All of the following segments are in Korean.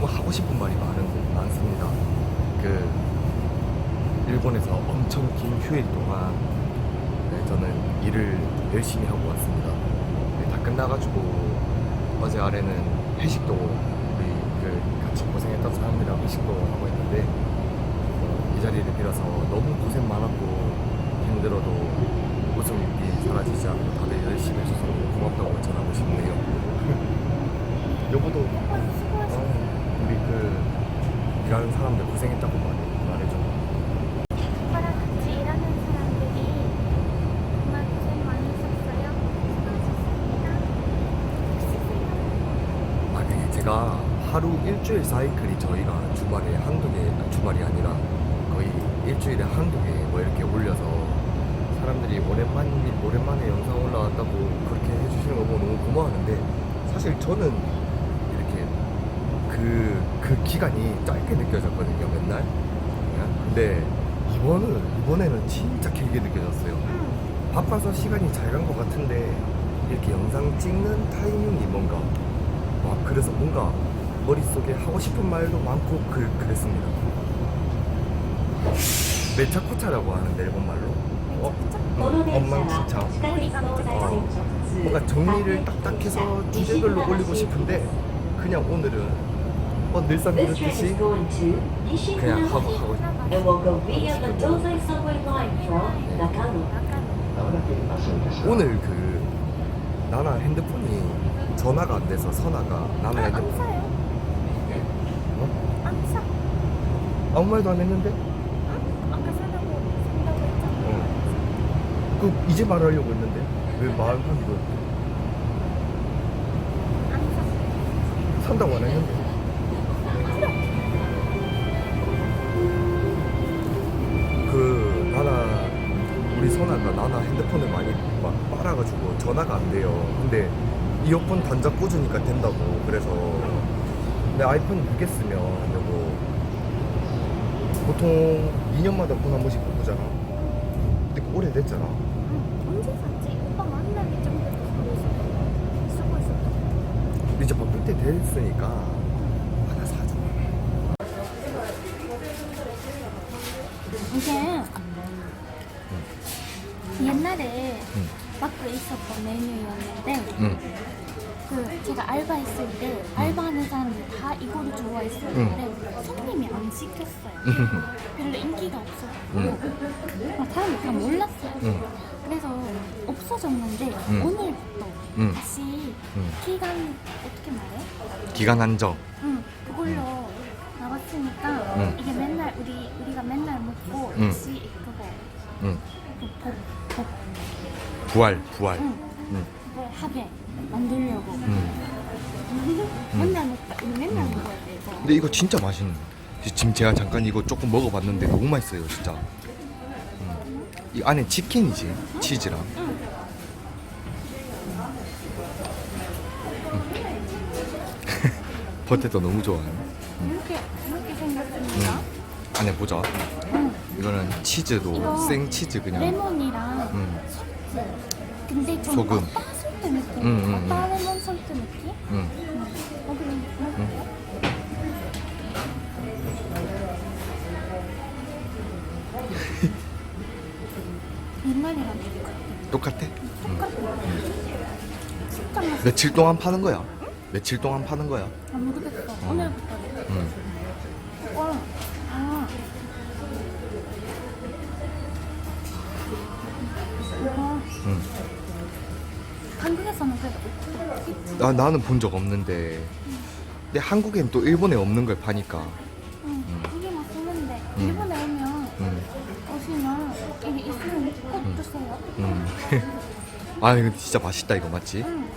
너무 하고 싶은 말이 많은 많습니다. 그 일본에서 엄청 긴 휴일 동안 네, 저는 일을 열심히 하고 왔습니다. 네, 다 끝나가지고 어제 아래는 회식도 우리 그 같이 고생했던 사람들이랑 회식도 하고 있는데 어, 이 자리를 빌어서 너무 고생 많았고 힘들어도 웃음이 사라지지 않고 다들 열심히 해줘서 너무 고맙다고 전하고 싶네요. 여보도 어, 우리 그 일하는 사람들 고생했다고 말해, 사람들이 정말 고생. 제가 하루 일주일 사이클이 저희가 주말에 한두 개, 아, 주말이 아니라 거의 일주일에 한두 개 뭐 이렇게 올려서 사람들이 오랜만, 오랜만에 영상 올라왔다고 그렇게 해주시는 거 보면 너무 고마워하는데 사실 저는 그, 그 기간이 짧게 느껴졌거든요, 맨날. 근데 이번은, 이번에는 진짜 길게 느껴졌어요. 바빠서 시간이 잘 간 것 같은데 이렇게 영상 찍는 타이밍이 뭔가 와 그래서 뭔가 머릿속에 하고 싶은 말도 많고 그, 그랬습니다. 메차쿠차라고 하는데 일본말로. 어? 엉망진창. 어, 뭔가 정리를 딱딱해서 주제별로 올리고 싶은데 그냥 오늘은 어 늘상 This train is 그렇듯이 going to 그냥 하고 하고 and will go via the Dozai subway line from Nakano. 오늘 그 나나 핸드폰이 전화가 안 돼서 선아가 나나 아, 안 핸드폰 사요? 어? 안 사. 아무 말도 안 했는데. 어. 그 이제 말하려고 했는데 왜 말하기로 안 사. 산다고 안 했는데 그 나나 우리 선아가 나나 핸드폰을 많이 막 빨아가지고 전화가 안 돼요. 근데 이어폰 단자 꽂으니까 된다고. 그래서 내 아이폰 6개 쓰면 여보 보통 2년마다 폰 한 번씩 바꾸잖아. 근데 그거 오래됐잖아. 응. 언제 샀지? 오빠 만나기 전부터 쓰고 있었던 쓰고 있었던 근데 이제 바꿀 때 됐으니까 제가 알바했을 때 알바하는 사람들 다 이거를 좋아했었는데 손님이 안 시켰어요. 별로 인기가 없었고 막 사람들이 다 몰랐어요. 응. 그래서 없어졌는데 응. 오늘부터 응. 다시 응. 기간 어떻게 말해? 기간 한정 응 그걸로 나왔으니까 응. 이게 맨날 우리 우리가 맨날 먹고 응. 다시 그거 응. 그복 복 부활 부활 응. 응. 그걸 하게 만들려고 응. 맨날 먹다 이거 맨날 먹어야 돼 이거. 근데 이거 진짜 맛있는 지금 제가 잠깐 이거 조금 먹어봤는데 너무 맛있어요 진짜. 음. 이 안에 치킨이지 치즈랑. 응. 버터도 너무 좋아요 이렇게 이렇게 생겼습니다. 안에 보자. 응. 이거는 치즈도 이거 생 치즈 그냥. 레몬이랑 음. 근데 좀 소금. 느낌. 응. 아빠 레몬 며칠 동안 파는 거야? 며칠 동안 파는 거야? 안 모르겠어 오늘부터 응. 와 아. 이거 응. 한국에서는 그래도 있지 나, 나는 본 적 없는데 근데 한국엔 또 일본에 없는 걸 파니까 응. 이게 맛있는데 음. 일본에 오면 응. 오시면 이게 있으면 꼭 드세요 응. 아 이거 진짜 맛있다 이거 맞지? 응.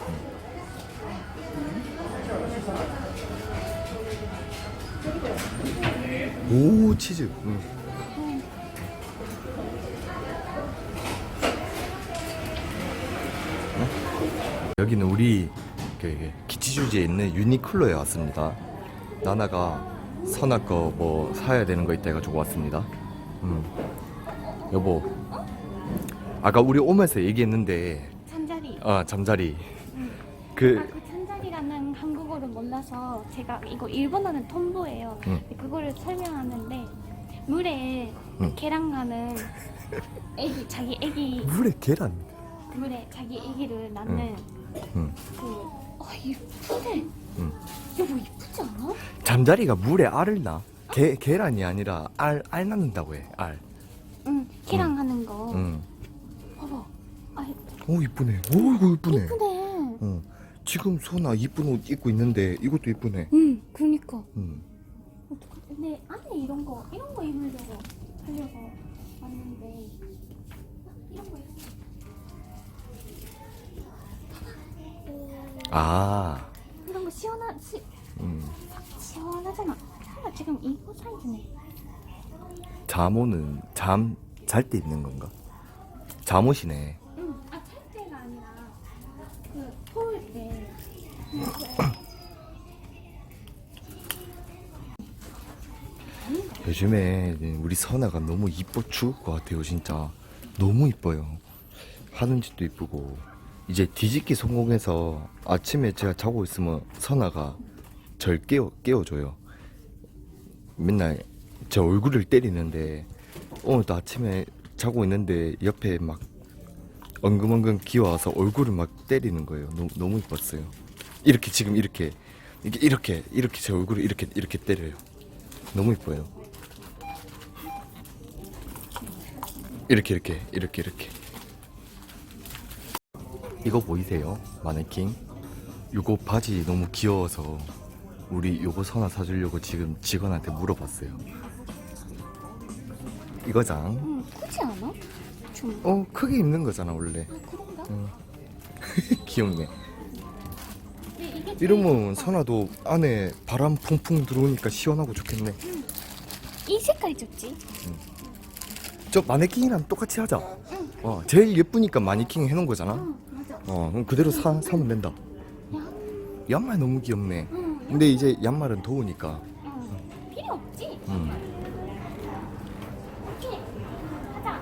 오 치즈. 응. 응. 여기는 우리 그 기치주지에 있는 유니클로에 왔습니다. 나나가 선아 거뭐 사야 되는 거 있다 해가지고 왔습니다. 음. 여보. 아까 우리 오면서 얘기했는데 찬자리 아 잠자리 응. 그 몰라서 제가 이거 일본어는 톰보예요. 응. 그거를 설명하는데 물에 응. 계란 가는 애기 자기 애기 물에 계란. 물에 자기 애기를 낳는 응. 그 어, 이쁘네. 응. 여보 이쁘지 않아? 잠자리가 물에 알을 낳아. 계, 계란이 아니라 알, 알 낳는다고 해. 알. 응, 키랑 하는 거. 응. 봐봐. 아, 오 이쁘네. 오 이거 이쁘네. 이쁘네. 어. 지금 소나 이쁜 옷 입고 있는데 이것도 이쁘네. 응, 그니까. 응. 어떡하지? 근데 안에 이런 거, 이런 거 입으려고 하려고 왔는데 이런 거 거. 아. 이런 거 시원하, 시, 음. 시원하잖아. 아, 지금 이거 사이즈네. 잠옷은 잠 잘 때 입는 건가? 잠옷이네. 응, 아, 찰 때가 아니라 그 토울 때. 요즘에 우리 선아가 너무 이뻐 죽을 것 같아요 진짜. 너무 이뻐요. 하는 짓도 이쁘고. 이제 뒤집기 성공해서 아침에 제가 자고 있으면 선아가 절 깨워, 깨워줘요. 맨날 제 얼굴을 때리는데 오늘도 아침에 자고 있는데 옆에 막 엉금엉금 기어와서 얼굴을 막 때리는 거예요. 너무, 너무 이뻤어요 이렇게 지금 이렇게 이렇게 이렇게 이렇게 제 얼굴을 이렇게 이렇게 때려요 너무 이뻐요 이렇게 이렇게 이렇게 이렇게 이거 보이세요? 마네킹 이거 바지 너무 귀여워서 우리 요거 선아 사주려고 지금 직원한테 물어봤어요 이거장 응, 크지 않아? 좀. 어 크게 입는 거잖아 원래 아, 그런가? 응. 귀엽네 이러면. 선아도 안에 바람 풍풍 들어오니까 시원하고 좋겠네 이 색깔이 좋지? 저 마네킹이랑 똑같이 하자 응. 어 제일 예쁘니까 마네킹 해놓은 거잖아 응, 맞아. 어 그럼 그대로 사, 사면 된다 야, 양말 너무 귀엽네 응, 근데 이제 양말은 더우니까 응. 필요 없지? 음. 오케이. 가자.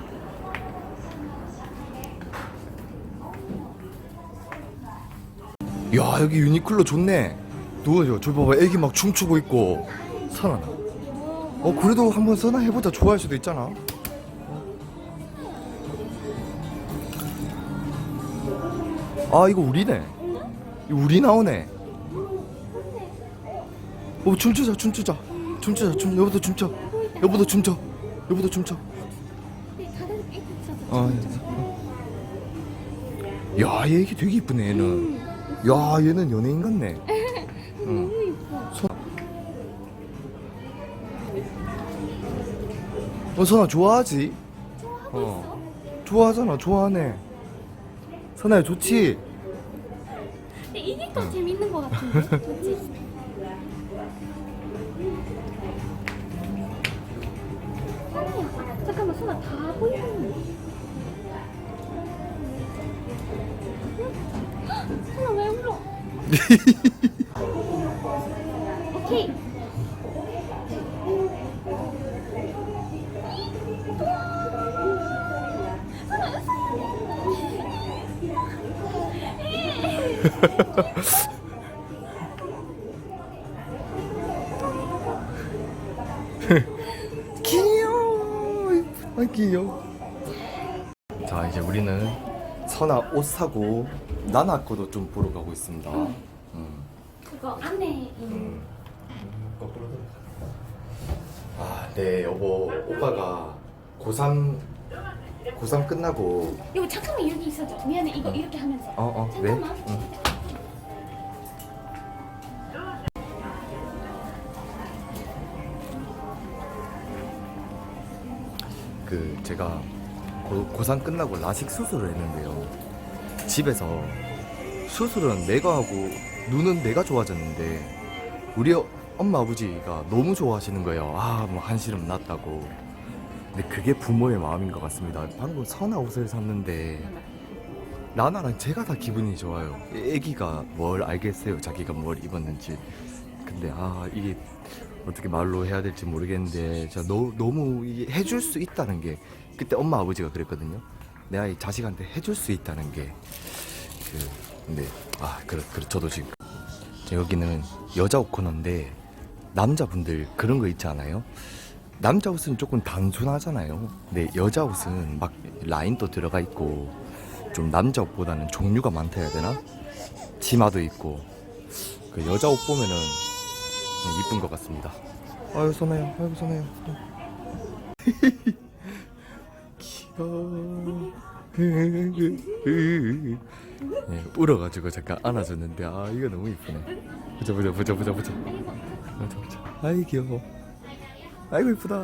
야 여기 유니클로 좋네. 누워요 저 봐봐. 애기 막 춤추고 있고. 선아나. 어 그래도 한번 선아 해보자. 좋아할 수도 있잖아. 아 이거 우리네. 우리 나오네. 어 춤추자 춤추자. 춤추자 춤 여보도 춤춰. 여보도 춤춰. 여보도 춤춰. 아, 예. 야, 얘 애기 되게 이쁘네, 얘는. 야, 얘는 연예인 같네. 응. 너무. 손. 어, 선아, 좋아하지? 좋아하고 어. 좋아하잖아, 좋아하네. 선아야, 좋지? 근데 이게 더 재밌는 것 같은데? 그치? 선아야, 잠깐만, 선아 다 보이는 오케이. 귀여워. 아, 귀여워. 자, 이제 우리는 선아 옷 사고, 나나 거도 좀 보러 가고 있습니다. 음. 그거 안에 있는 거꾸로 아, 네, 여보. 오빠가 고3, 고3 끝나고, 이거 잠깐만 여기 있어줘. 미안해 이거 이렇게 하면서. 어, 어, 왜? 잠깐만. 응. 그, 제가 고, 고3 끝나고 라식 수술을 했는데요. 집에서 수술은 내가 하고, 눈은 내가 좋아졌는데, 우리 어- 엄마 아버지가 너무 좋아하시는 거예요. 아, 뭐 한시름 났다고. 근데 그게 부모의 마음인 것 같습니다. 방금 선아 옷을 샀는데 나나랑 제가 다 기분이 좋아요. 애기가 뭘 알겠어요. 자기가 뭘 입었는지. 근데 아 이게 어떻게 말로 해야 될지 모르겠는데 제가 너, 너무 해줄 수 있다는 게 그때 엄마 아버지가 그랬거든요. 내 아이 자식한테 해줄 수 있다는 게 그 근데 아 그래 그래 저도 지금 여기는 여자 옷 코너인데 남자분들 그런 거 있지 않아요? 남자 옷은 조금 단순하잖아요. 근데 여자 옷은 막 라인도 들어가 있고 좀 남자 옷보다는 종류가 많다 해야 되나? 치마도 있고 그 여자 옷 보면은 이쁜 것 같습니다. 아유 손아요, 아유 손아요. 예, 울어가지고 잠깐 안아줬는데 아 이거 너무 이쁘네. 보자 보자 보자 보자 보자. 보자 보자. 아이 귀여워. 아이고 이쁘다.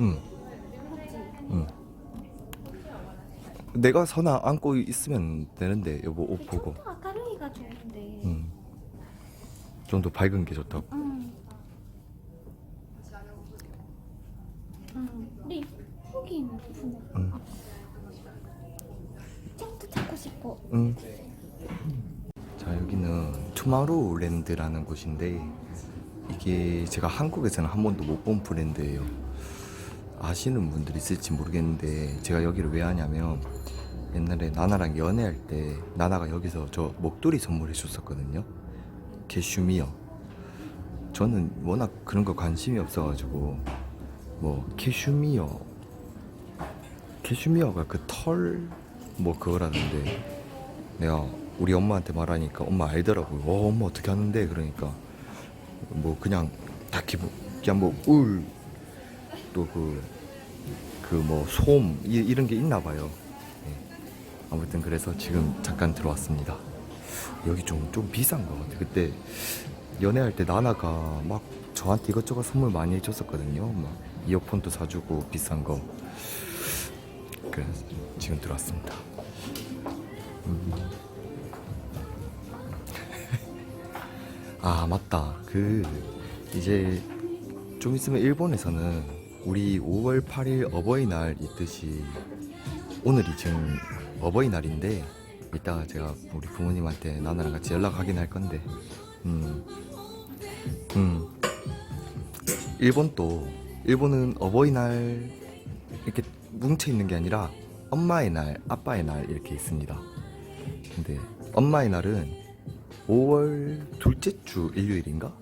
응. 응. 내가 선아 안고 있으면 되는데 여보 옷 보고. 좀 더 아까르기가 좋은데. 응. 좀 더 밝은 게 좋다고. 응. 응. 근데 후기는 예쁘네. 응. 좀더 찾고 싶어. 응. 자 여기는 투마로우랜드라는 곳인데 이게 제가 한국에서는 한 번도 못 본 브랜드예요. 아시는 분들 있을지 모르겠는데 제가 여기를 왜 하냐면 옛날에 나나랑 연애할 때 나나가 여기서 저 목도리 선물해 줬었거든요. 캐슈미어. 저는 워낙 그런 거 관심이 없어가지고 뭐 캐슈미어 캐슈미어가 그 털 뭐 그거라는데 내가 우리 엄마한테 말하니까 엄마 알더라고요. 어, 엄마 어떻게 하는데? 그러니까 뭐 그냥 딱히 뭐 그냥 뭐울또 그 그 뭐 솜 이런 게 있나 봐요. 예. 아무튼 그래서 지금 잠깐 들어왔습니다. 여기 좀 좀 비싼 것 같아. 그때 연애할 때 나나가 막 저한테 이것저것 선물 많이 해줬었거든요. 막 이어폰도 사주고 비싼 거. 그래서 지금 들어왔습니다. 아 맞다 그 이제 좀 있으면 일본에서는 우리 5월 8일 어버이날 있듯이 오늘이 지금 어버이날인데 이따가 제가 우리 부모님한테 나나랑 같이 연락하긴 할 건데 음, 음. 일본 또 일본은 어버이날 이렇게 뭉쳐 있는 게 아니라 엄마의 날, 아빠의 날 이렇게 있습니다. 근데 엄마의 날은 5월 둘째 주 일요일인가?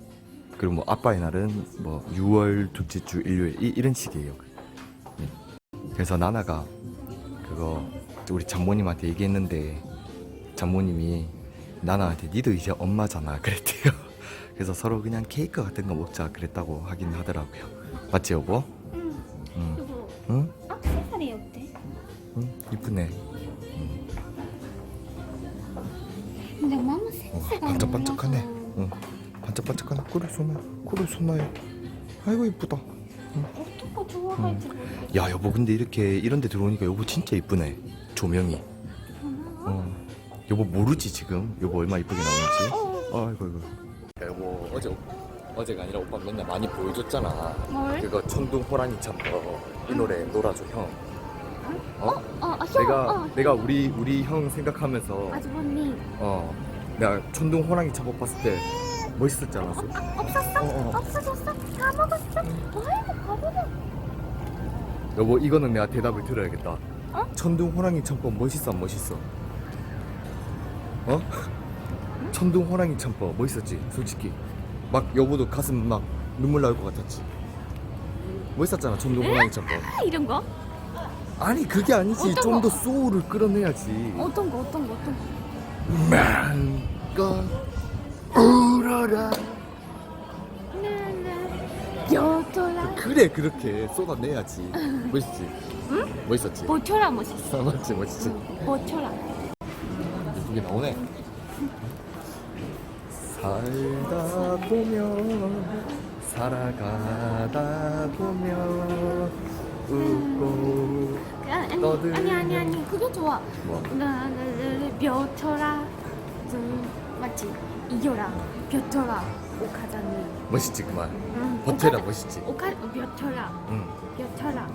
그리고 뭐 아빠의 날은 뭐 6월 둘째 주 일요일 이, 이런 식이에요. 네. 그래서 나나가 그거 우리 장모님한테 얘기했는데 장모님이 나나한테 니도 이제 엄마잖아 그랬대요. 그래서 서로 그냥 케이크 같은 거 먹자 그랬다고 하긴 하더라고요. 맞지 여보? 응. 응. 그리고 응? 악세사리 어때? 응? 이쁘네. 근데 너무 어, 센스가 반짝반짝하네. 없어서 응. 반짝반짝하네. 그래 손나. 그래 손나요. 아이고 이쁘다. 어떤 거 좋아할지 모르겠어. 야 여보 근데 이렇게 이런 데 들어오니까 여보 진짜 이쁘네. 조명이. 어. 여보 모르지 지금? 여보 얼마 이쁘게 나오는지? 아이고 아이고. 여보 어제 어제가 아니라 오빠 맨날 많이 보여줬잖아. 뭘? 그거 천둥 호랑이 참거 이 노래 놀아줘 형. 어? 어, 아, 형, 내가 어, 내가 우리 우리 형 생각하면서 아주버님 어 내가 천둥 호랑이 잡업 봤을 때 멋있었잖아. 없었어? 어, 어. 없어졌어? 다 먹었어? 아이고 바보네. 여보 이거는 내가 대답을 들어야겠다. 어? 천둥 호랑이 참법 멋있어 안 멋있어? 어? 천둥 호랑이 참법 멋있었지 솔직히 막 여보도 가슴 막 눈물 나올 것 같았지. 멋있었잖아 천둥 호랑이 참법. 아 이런 거? 아니 그게 아니지 어떤 좀 거? 더 소울을 끌어내야지. 어떤 거 어떤 거 어떤 거? 마음껏 울어라. 나나 여토라 그래 그렇게 쏟아내야지. 멋있지? 응? 멋있었지? 보초라 멋있어. 아, 맞지 멋있지? 보초라. 예쁘게 나오네. 살다 보면 살아가다 보면 웃고 아니 너들- 아니 아니 아니 그게 좋아. 뭐 나나나 벼쳐라. 좀 맞지? 이겨라. 벼쳐라. 오카자니. 멋있지 그만. 응. 버텨라 오카자- 멋있지. 오카 벼쳐라. 응. 벼쳐라.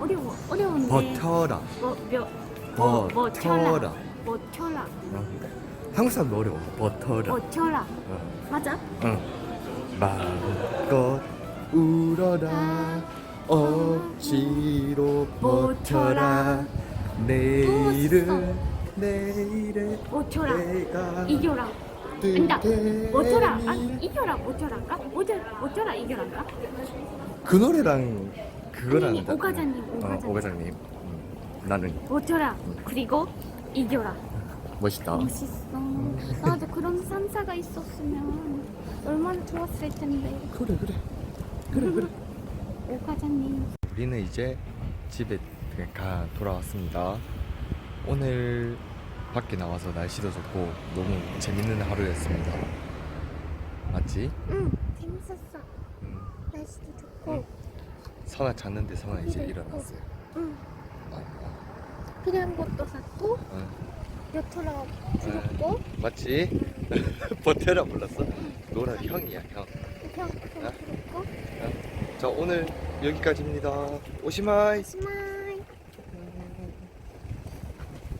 어려워 어려운데. 버텨라. 뭐, 벼 버텨라. 버텨라. 버텨라. 어. 한국 사람도 어려워. 버텨라. 버텨라. 어. 맞아? 응. 마음껏 울어라 억지로 버텨라 내일은 어쩌라 내가 이겨라 그러니까 뜨게 어쩌라 아 이겨라 어쩌 어쩌라 이겨란가 그 노래랑 그건 아니, 아니다 오과장님, 어, 오과장님. 오과장님 음, 나는 어쩌라 그리고 이겨라. 멋있다. 멋있어. 나도 그런 산사가 있었으면 얼마나 좋았을 텐데. 그래 그래. 그래 그래. 오 과장님. 우리는 이제 집에 가 돌아왔습니다. 오늘 밖에 나와서 날씨도 좋고 너무 재밌는 하루였습니다. 맞지? 응 재밌었어. 음, 날씨도 좋고. 선아 잤는데 선아 이제 그래. 일어났어요. 응. 아, 아, 필요한 것도 샀고 어. 요토라 들었고 맞지? 버텨라 불렀어? 노라 형이야 형. 형 그거 들었고 자 오늘 여기까지입니다. 오시마이. 하지만